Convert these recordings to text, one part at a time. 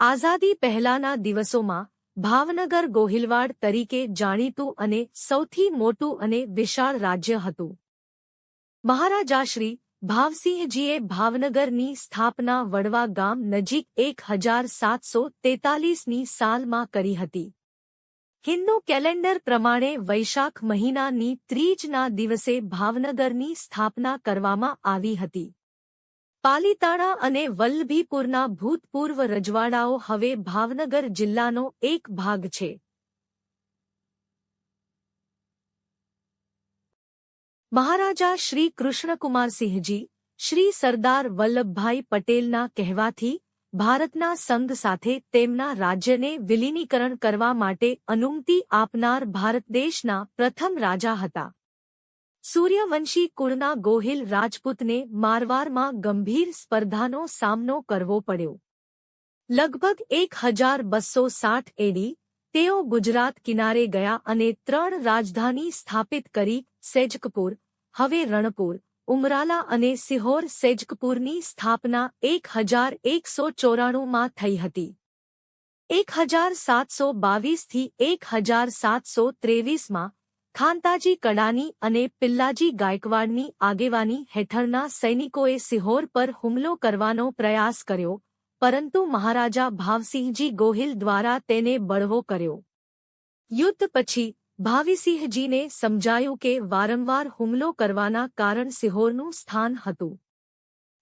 આઝાદી પહેલાના દિવસોમાં ભાવનગર ગોહિલવાડ તરીકે જાણીતું અને સૌથી મોટું અને વિશાળ રાજ્ય હતું. મહારાજાશ્રી ભાવસિંહજીએ ભાવનગરની સ્થાપના વડવા ગામ નજીક એક હજાર સાતસો તેતાલીસની સાલમાં કરી હતી. હિન્દુ કેલેન્ડર પ્રમાણે વૈશાખ મહિનાની ત્રીજના દિવસે ભાવનગરની સ્થાપના કરવામાં આવી હતી. પાલીતાણા અને વલ્લભીપુરના ભૂતપૂર્વ રજવાડાઓ હવે ભાવનગર જિલ્લાનો એક ભાગ છે. મહારાજા શ્રી કૃષ્ણકુમારસિંહજી શ્રી સરદાર વલ્લભભાઈ પટેલના કહેવાથી ભારતના સંઘ સાથે તેમના રાજ્યને વિલીનીકરણ કરવા માટે અનુમતિ આપનાર ભારત દેશના પ્રથમ રાજા હતા. સૂર્યવંશી કુળના ગોહિલ રાજપૂતને મારવારમાં ગંભીર સ્પર્ધાનો સામનો કરવો પડ્યો. લગભગ એક હજાર બસો સાઠ એડી તેઓ ગુજરાત કિનારે ગયા અને ત્રણ રાજધાની સ્થાપિત કરી, સેજકપુર, હવે રણપુર, ઉમરાલા અને સિહોર સેજકપુરની સ્થાપના એક હજાર એકસો ચોરાણુંમાં થઈ હતી. એક હજાર સાતસો બાવીસથી એક હજાર સાતસો ત્રેવીસમાં ખાનતાજી કડાની અને પિલ્લાજી ગાયકવાડની આગેવાની હેઠળના સૈનિકોએ સિહોર પર હુમલો કરવાનો પ્રયાસ કર્યો, પરંતુ મહારાજા ભાવસિંહજી ગોહિલ દ્વારા તેને બળવો કર્યો. યુદ્ધ પછી, ભાવિસિંહજીને સમજાયું કે વારંવાર હુમલો કરવાના કારણ સિહોરનું સ્થાન હતું.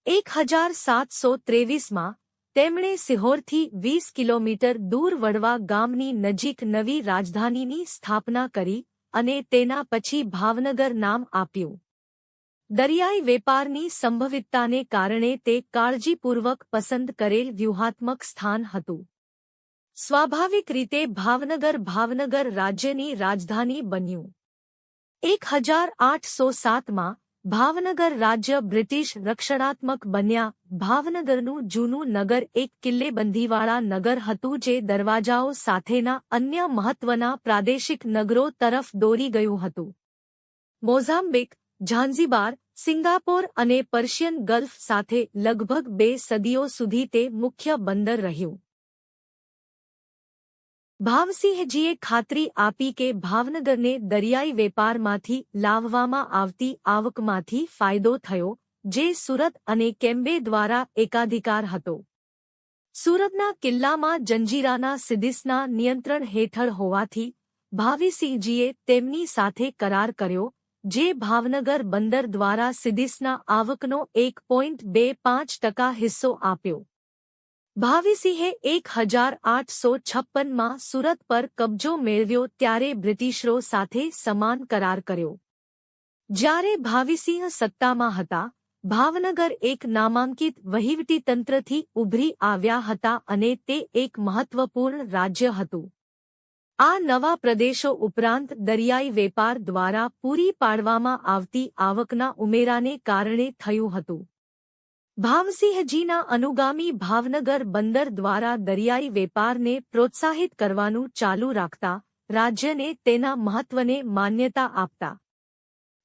એક હજાર સાતસો ત્રેવીસમાં, તેમણે સિહોરથી વીસ કિલોમીટર દૂર વડવા ગામની નજીક નવી રાજધાનીની સ્થાપના કરી અને તેના પછી ભાવનગર નામ આપ્યું. દરિયાઈ વેપારની સંભવિતતાને કારણે તે કાળજીપૂર્વક પસંદ કરેલ વ્યૂહાત્મક સ્થાન હતું. સ્વાભાવિક રીતે ભાવનગર ભાવનગર રાજ્યની રાજધાની બન્યું. એક હજાર આઠસો સાતમાં ભાવનગર રાજ્ય બ્રિટિશ રક્ષણાત્મક બન્યા. ભાવનગરનું જૂનું નગર એક કિલ્લેબંધીવાળા નગર હતું જે દરવાજાઓ સાથેના અન્ય મહત્વના પ્રાદેશિક નગરો તરફ દોરી ગયું હતું. મોઝામ્બિક ઝાંઝીબાર, સિંગાપોર અને પર્શિયન ગલ્ફ સાથે લગભગ બે સદીઓ સુધી તે મુખ્ય બંદર રહ્યું. ભાવસિંહજીએ ખાતરી આપી કે ભાવનગરને દરિયાઈ વેપારમાંથી લાવવામાં આવતી આવકમાંથી ફાયદો થયો, જે સુરત અને કેમ્બે દ્વારા એકાધિકાર હતો. સુરતના કિલ્લામાં જંજીરાના સિદિસના નિયંત્રણ હેઠળ હોવાથી, ભાવિસિંહજીએ તેમની સાથે કરાર કર્યો, જે ભાવનગર બંદર દ્વારા સિદિસના આવકનો એક પોઈન્ટ બે પાંચ ટકા હિસ્સો આપ્યો. ભાવિસિંહે એક હજાર આઠસો છપ્પનમાં સુરત પર કબજો મેળવ્યો ત્યારે બ્રિટિશરો સાથે સમાન કરાર કર્યો. જ્યારે ભાવિસિંહ સત્તામાં હતા, ભાવનગર એક નામાંકિત વહીવટીતંત્રથી ઉભરી આવ્યા હતા અને તે એક મહત્વપૂર્ણ રાજ્ય હતું. આ નવા પ્રદેશો ઉપરાંત દરિયાઈ વેપાર દ્વારા પૂરી પાડવામાં આવતી આવકના ઉમેરાને કારણે થયું હતું. ભાવસિંહજીના અનુગામી ભાવનગર બંદર દ્વારા દરિયાઈ વેપારને પ્રોત્સાહિત કરવાનું ચાલુ રાખતા રાજ્યને તેના મહત્વને માન્યતા આપતા.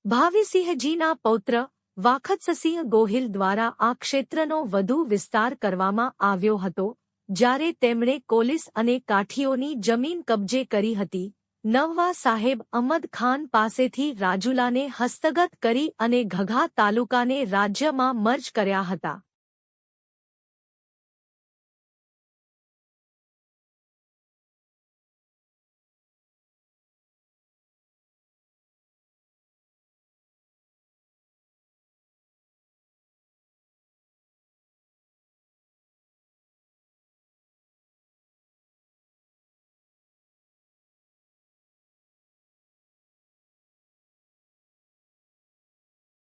ભાવિસિંહજીના પૌત્ર વાખતસિંહ ગોહિલ દ્વારા આ ક્ષેત્રનો વધુ વિસ્તાર કરવામાં આવ્યો હતો, જ્યારે તેમણે કોલિસ અને કાઠીઓની જમીન કબજે કરી હતી. નવવા સાહેબ અહમદ ખાન પાસેથી રાજુલાને હસ્તગત કરી અને ઘઘા તાલુકાને રાજ્યમાં મર્જ કર્યા હતા.